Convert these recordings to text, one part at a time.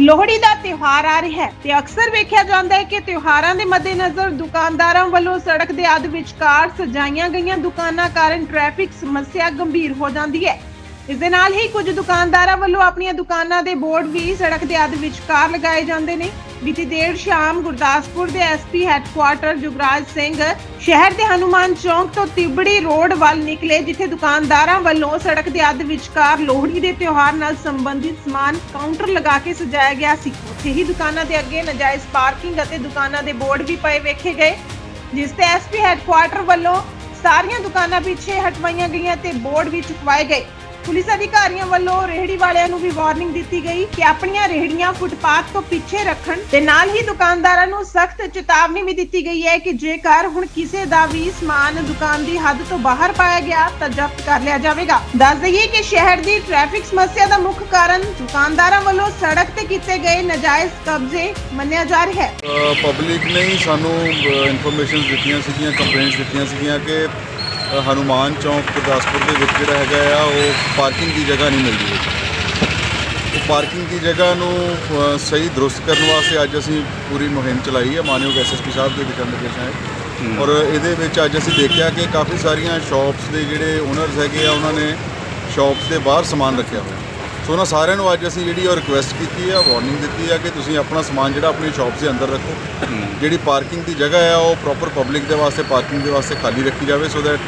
ਲੋਹੜੀ ਦਾ ਤਿਉਹਾਰ ਆ ਰਿਹਾ ਹੈ ਤੇ ਅਕਸਰ ਵੇਖਿਆ ਜਾਂਦਾ ਹੈ ਕਿ ਤਿਉਹਾਰਾਂ ਦੇ ਮੱਦੇਨਜ਼ਰ ਦੁਕਾਨਦਾਰਾਂ ਵੱਲੋਂ ਸੜਕ ਦੇ ਅੱਧ ਵਿਚਕਾਰ ਸਜਾਈਆਂ ਗਈਆਂ ਦੁਕਾਨਾਂ ਕਾਰਨ ਟ੍ਰੈਫਿਕ ਸਮੱਸਿਆ ਗੰਭੀਰ ਹੋ ਜਾਂਦੀ ਹੈ। ਇਸ ਦੇ ਨਾਲ ਹੀ ਕੁਝ ਦੁਕਾਨਦਾਰਾਂ ਵੱਲੋਂ ਆਪਣੀਆਂ ਦੁਕਾਨਾਂ ਦੇ ਬੋਰਡ ਵੀ ਸੜਕ ਦੇ ਅੱਧ ਵਿਚਕਾਰ ਲਗਾਏ ਜਾਂਦੇ ਨੇ। ਬੀਤੀ ਦੇਰ ਸ਼ਾਮ ਗੁਰਦਾਸਪੁਰ ਦੇ ਐਸਪੀ ਹੈੱਡਕੁਆਰਟਰ ਜੁਗਰਾਜ ਸਿੰਘ ਸ਼ਹਿਰ ਦੇ ਹਨੂਮਾਨ ਚੌਂਕ ਤੋਂ ਤਿਬੜੀ ਰੋਡ ਵੱਲ ਨਿਕਲੇ, ਜਿੱਥੇ ਦੁਕਾਨਦਾਰਾਂ ਵੱਲੋਂ ਸੜਕ ਦੇ ਅੱਧ ਵਿਚਕਾਰ ਲੋਹੜੀ ਦੇ ਤਿਉਹਾਰ ਨਾਲ ਸੰਬੰਧਿਤ ਸਮਾਨ ਕਾਊਂਟਰ ਲਗਾ ਕੇ ਸਜਾਇਆ ਗਿਆ ਸੀ। ਉੱਥੇ ਹੀ ਦੁਕਾਨਾਂ ਦੇ ਅੱਗੇ ਨਜਾਇਜ਼ ਪਾਰਕਿੰਗ ਅਤੇ ਦੁਕਾਨਾਂ ਦੇ ਬੋਰਡ ਵੀ ਪਏ ਵੇਖੇ ਗਏ, ਜਿਸ ਤੇ ਐਸਪੀ ਹੈੱਡਕੁਆਰਟਰ ਵੱਲੋਂ ਸਾਰੀਆਂ ਦੁਕਾਨਾਂ ਪਿੱਛੇ ਹਟਵਾਈਆਂ ਗਈਆਂ ਤੇ ਬੋਰਡ ਵੀ ਚੁਕਵਾਏ ਗਏ। ਪੁਲਿਸ ਅਧਿਕਾਰੀਆਂ ਵੱਲੋਂ ਰੇਹੜੀ ਵਾਲਿਆਂ ਨੂੰ ਵੀ ਵਾਰਨਿੰਗ ਦਿੱਤੀ ਗਈ ਕਿ ਆਪਣੀਆਂ ਰੇਹੜੀਆਂ ਫੁੱਟਪਾਥ ਤੋਂ ਪਿੱਛੇ ਰੱਖਣ ਤੇ ਨਾਲ ਹੀ ਦੁਕਾਨਦਾਰਾਂ ਨੂੰ ਸਖਤ ਚੇਤਾਵਨੀ ਵੀ ਦਿੱਤੀ ਗਈ ਹੈ ਕਿ ਜੇਕਰ ਹੁਣ ਕਿਸੇ ਦਾ ਵੀ ਸਮਾਨ ਦੁਕਾਨ ਦੀ ਹੱਦ ਤੋਂ ਬਾਹਰ ਪਾਇਆ ਗਿਆ ਤਾਂ ਜ਼ਬਤ ਕਰ ਲਿਆ ਜਾਵੇਗਾ। ਦੱਸ ਦਈਏ ਕਿ ਸ਼ਹਿਰ ਦੀ ਟ੍ਰੈਫਿਕ ਸਮੱਸਿਆ ਦਾ ਮੁੱਖ ਕਾਰਨ ਦੁਕਾਨਦਾਰਾਂ ਵੱਲੋਂ ਸੜਕ ਤੇ ਕੀਤੇ ਗਏ ਨਾਜਾਇਜ਼ ਕਬਜ਼ੇ ਮੰਨਿਆ ਜਾ ਰਿਹਾ ਹੈ। ਪਬਲਿਕ ਨੇ ਹੀ ਸਾਨੂੰ ਇਨਫੋਰਮੇਸ਼ਨ ਦਿੱਤੀਆਂ ਸੀਗੀਆਂ ਕੰਪਲੇਂਟਸ ਦਿੱਤੀਆਂ ਸੀਗੀਆਂ ਕਿ ਹਨੂਮਾਨ ਚੌਂਕ ਗੁਰਦਾਸਪੁਰ ਦੇ ਵਿੱਚ ਜਿਹੜਾ ਹੈਗਾ ਆ ਉਹ ਪਾਰਕਿੰਗ ਦੀ ਜਗ੍ਹਾ ਨਹੀਂ ਮਿਲਦੀ ਉਹ ਪਾਰਕਿੰਗ ਦੀ ਜਗ੍ਹਾ ਨੂੰ ਸਹੀ ਦਰੁਸਤ ਕਰਨ ਵਾਸਤੇ ਅੱਜ ਅਸੀਂ ਪੂਰੀ ਮੁਹਿੰਮ ਚਲਾਈ ਹੈ ਮਾਨਯੋਗ ਐਸਐਸਪੀ ਸਾਹਿਬ ਦੇ ਦਿਸ਼ਾ ਨਿਰਦੇਸ਼ਾਂ ਔਰ ਇਹਦੇ ਵਿੱਚ ਅੱਜ ਅਸੀਂ ਦੇਖਿਆ ਕਿ ਕਾਫੀ ਸਾਰੀਆਂ ਸ਼ਾਪਸ ਦੇ ਜਿਹੜੇ ਓਨਰਸ ਹੈਗੇ ਆ ਉਹਨਾਂ ਨੇ ਸ਼ਾਪਸ ਦੇ ਬਾਹਰ ਸਮਾਨ ਰੱਖਿਆ ਹੋਇਆ। ਸੋ ਉਹਨਾਂ ਸਾਰਿਆਂ ਨੂੰ ਅੱਜ ਅਸੀਂ ਜਿਹੜੀ ਉਹ ਰਿਕੁਐਸਟ ਕੀਤੀ ਆ ਵਾਰਨਿੰਗ ਦਿੱਤੀ ਆ ਕਿ ਤੁਸੀਂ ਆਪਣਾ ਸਮਾਨ ਜਿਹੜਾ ਆਪਣੀ ਸ਼ਾਪਸ ਦੇ ਅੰਦਰ ਰੱਖੋ। ਜਿਹੜੀ ਪਾਰਕਿੰਗ ਦੀ ਜਗ੍ਹਾ ਆ ਉਹ ਪ੍ਰੋਪਰ ਪਬਲਿਕ ਦੇ ਵਾਸਤੇ ਪਾਰਕਿੰਗ ਦੇ ਵਾਸਤੇ ਖਾਲੀ ਰੱਖੀ ਜਾਵੇ ਸੋ ਦੈਟ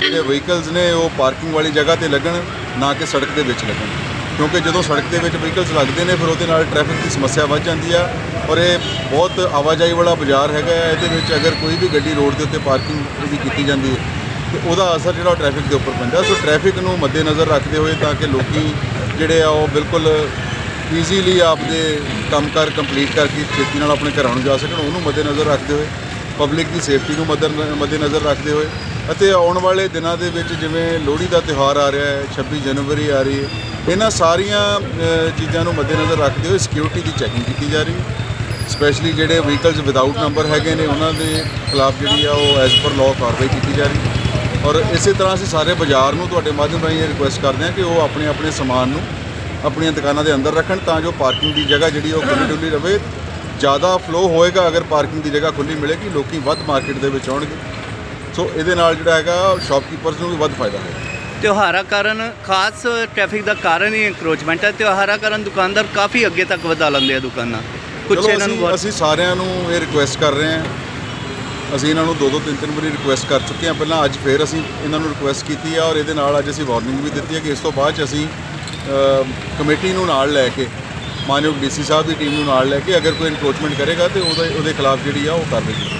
ਜਿਹੜੇ ਵਹੀਕਲਸ ਨੇ, ਉਹ ਪਾਰਕਿੰਗ ਵਾਲੀ ਜਗ੍ਹਾ ਤੇ ਲੱਗਣ, ਨਾ ਕਿ ਸੜਕ ਦੇ ਵਿੱਚ ਲੱਗਣ। ਕਿਉਂਕਿ ਜਦੋਂ ਸੜਕ ਦੇ ਵਿੱਚ ਵਹੀਕਲਸ ਲੱਗਦੇ ਨੇ, ਫਿਰ ਉਹਦੇ ਨਾਲ ਟ੍ਰੈਫਿਕ ਦੀ ਸਮੱਸਿਆ ਵੱਧ ਜਾਂਦੀ ਆ ਔਰ ਇਹ ਬਹੁਤ ਆਵਾਜਾਈ ਵਾਲਾ ਬਾਜ਼ਾਰ ਹੈਗਾ ਹੈ, ਇਹਦੇ ਵਿੱਚ ਅਗਰ ਕੋਈ ਵੀ ਗੱਡੀ ਰੋਡ ਦੇ ਉੱਤੇ ਪਾਰਕਿੰਗ ਦੀ ਕੀਤੀ ਜਾਂਦੀ ਹੈ, ਤੇ ਉਹਦਾ ਅਸਰ ਜਿਹੜਾ ਟ੍ਰੈਫਿਕ ਦੇ ਉੱਪਰ ਪੈਂਦਾ। ਸੋ ਟ੍ਰੈਫਿਕ ਨੂੰ ਮੱਦੇਨਜ਼ਰ ਰੱਖਦੇ ਹੋਏ ਤਾਂ ਕਿ ਲੋਕੀ ਜਿਹੜੇ ਆ ਉਹ ਬਿਲਕੁਲ ਈਜ਼ੀਲੀ ਆਪਦੇ ਕੰਮਕਾਰ ਕੰਪਲੀਟ ਕਰਕੇ ਛੇਤੀ ਨਾਲ ਆਪਣੇ ਘਰਾਂ ਨੂੰ ਜਾ ਸਕਣ, ਉਹਨੂੰ ਮੱਦੇਨਜ਼ਰ ਰੱਖਦੇ ਹੋਏ ਪਬਲਿਕ ਦੀ ਸੇਫਟੀ ਨੂੰ ਮੱਦਰ, ਮੱਦੇਨਜ਼ਰ ਰੱਖਦੇ ਹੋਏ ਅਤੇ ਆਉਣ ਵਾਲੇ ਦਿਨਾਂ ਦੇ ਵਿੱਚ ਜਿਵੇਂ ਲੋਹੜੀ ਦਾ ਤਿਉਹਾਰ ਆ ਰਿਹਾ ਹੈ 26 ਜਨਵਰੀ ਆ ਰਹੀ ਹੈ, ਇਹਨਾਂ ਸਾਰੀਆਂ ਚੀਜ਼ਾਂ ਨੂੰ ਮੱਦੇਨਜ਼ਰ ਰੱਖਦੇ ਹੋਏ ਸਿਕਿਉਰਿਟੀ ਦੀ ਚੈਕਿੰਗ ਕੀਤੀ ਜਾ ਰਹੀ ਹੈ। ਸਪੈਸ਼ਲੀ ਜਿਹੜੇ ਵਹੀਕਲਸ ਵਿਦਆਊਟ ਨੰਬਰ ਹੈਗੇ ਨੇ, ਉਹਨਾਂ ਦੇ ਖਿਲਾਫ ਜਿਹੜੀ ਆ ਉਹ ਐਜ਼ ਪਰ ਲਾਅ ਕਾਰਵਾਈ ਕੀਤੀ ਜਾ ਰਹੀ ਹੈ। ਔਰ ਇਸੇ ਤਰ੍ਹਾਂ ਅਸੀਂ ਸਾਰੇ ਬਾਜ਼ਾਰ ਨੂੰ ਤੁਹਾਡੇ ਮਾਧਿਅਮ ਰਾਹੀਂ ਇਹ ਰਿਕੁਐਸਟ ਕਰਦੇ ਹਾਂ ਕਿ ਉਹ ਆਪਣੇ ਆਪਣੇ ਸਮਾਨ ਨੂੰ ਆਪਣੀਆਂ ਦੁਕਾਨਾਂ ਦੇ ਅੰਦਰ ਰੱਖਣ ਤਾਂ ਜੋ ਪਾਰਕਿੰਗ ਦੀ ਜਗ੍ਹਾ ਜਿਹੜੀ ਉਹ ਖੁੱਲ੍ਹੀ ਡੁੱਲੀ ਰਵੇ। ਜ਼ਿਆਦਾ ਫਲੋ ਹੋਏਗਾ ਅਗਰ ਪਾਰਕਿੰਗ ਦੀ ਜਗ੍ਹਾ ਖੁੱਲ੍ਹੀ ਮਿਲੇਗੀ ਲੋਕੀ ਵੱਧ ਮਾਰਕੀਟ ਦੇ ਵਿੱਚ ਆਉਣਗੇ। ਸੋ ਇਹਦੇ ਨਾਲ ਜਿਹੜਾ ਹੈਗਾ ਸ਼ਾਪਕੀਪਰਸ ਨੂੰ ਵੀ ਵੱਧ ਫਾਇਦਾ ਹੋਏਗਾ। ਤਿਉਹਾਰਾਂ ਕਾਰਨ ਖਾਸ ਟ੍ਰੈਫਿਕ ਦਾ ਕਾਰਨ ਹੀ ਇਨਕਰੋਚਮੈਂਟ ਹੈ। ਤਿਉਹਾਰਾਂ ਕਾਰਨ ਦੁਕਾਨਦਾਰ ਕਾਫੀ ਅੱਗੇ ਤੱਕ ਵਧਾ ਲੈਂਦੇ ਆ ਦੁਕਾਨਾਂ। ਕੁਝ ਇਹਨਾਂ ਨੂੰ ਅਸੀਂ ਸਾਰਿਆਂ ਨੂੰ ਇਹ ਰਿਕੁਐਸਟ ਕਰ ਰਹੇ ਹਾਂ ਅਸੀਂ ਇਹਨਾਂ ਨੂੰ ਦੋ ਦੋ ਤਿੰਨ ਤਿੰਨ ਵਾਰੀ ਰਿਕੁਐਸਟ ਕਰ ਚੁੱਕੇ ਹਾਂ। ਪਹਿਲਾਂ ਅੱਜ ਫੇਰ ਅਸੀਂ ਇਹਨਾਂ ਨੂੰ ਰਿਕੁਐਸਟ ਕੀਤੀ ਆ ਔਰ ਇਹਦੇ ਨਾਲ ਅੱਜ ਅਸੀਂ ਵਾਰਨਿੰਗ ਵੀ ਦਿੱਤੀ ਹੈ ਕਿ ਇਸ ਤੋਂ ਬਾਅਦ 'ਚ ਅਸੀਂ ਕਮੇਟੀ ਨੂੰ ਨਾਲ ਲੈ ਕੇ, ਮਾਨਯੋਗ ਡੀਸੀ ਸਾਹਿਬ ਦੀ ਟੀਮ ਨੂੰ ਨਾਲ ਲੈ ਕੇ ਅਗਰ ਕੋਈ ਇਨਕਰੋਚਮੈਂਟ ਕਰੇਗਾ ਤੇ ਉਹਦੇ ਉਹਦੇ ਖਿਲਾਫ ਜਿਹੜੀ ਆ ਉਹ ਕਾਰਵਾਈ ਕੀਤੀ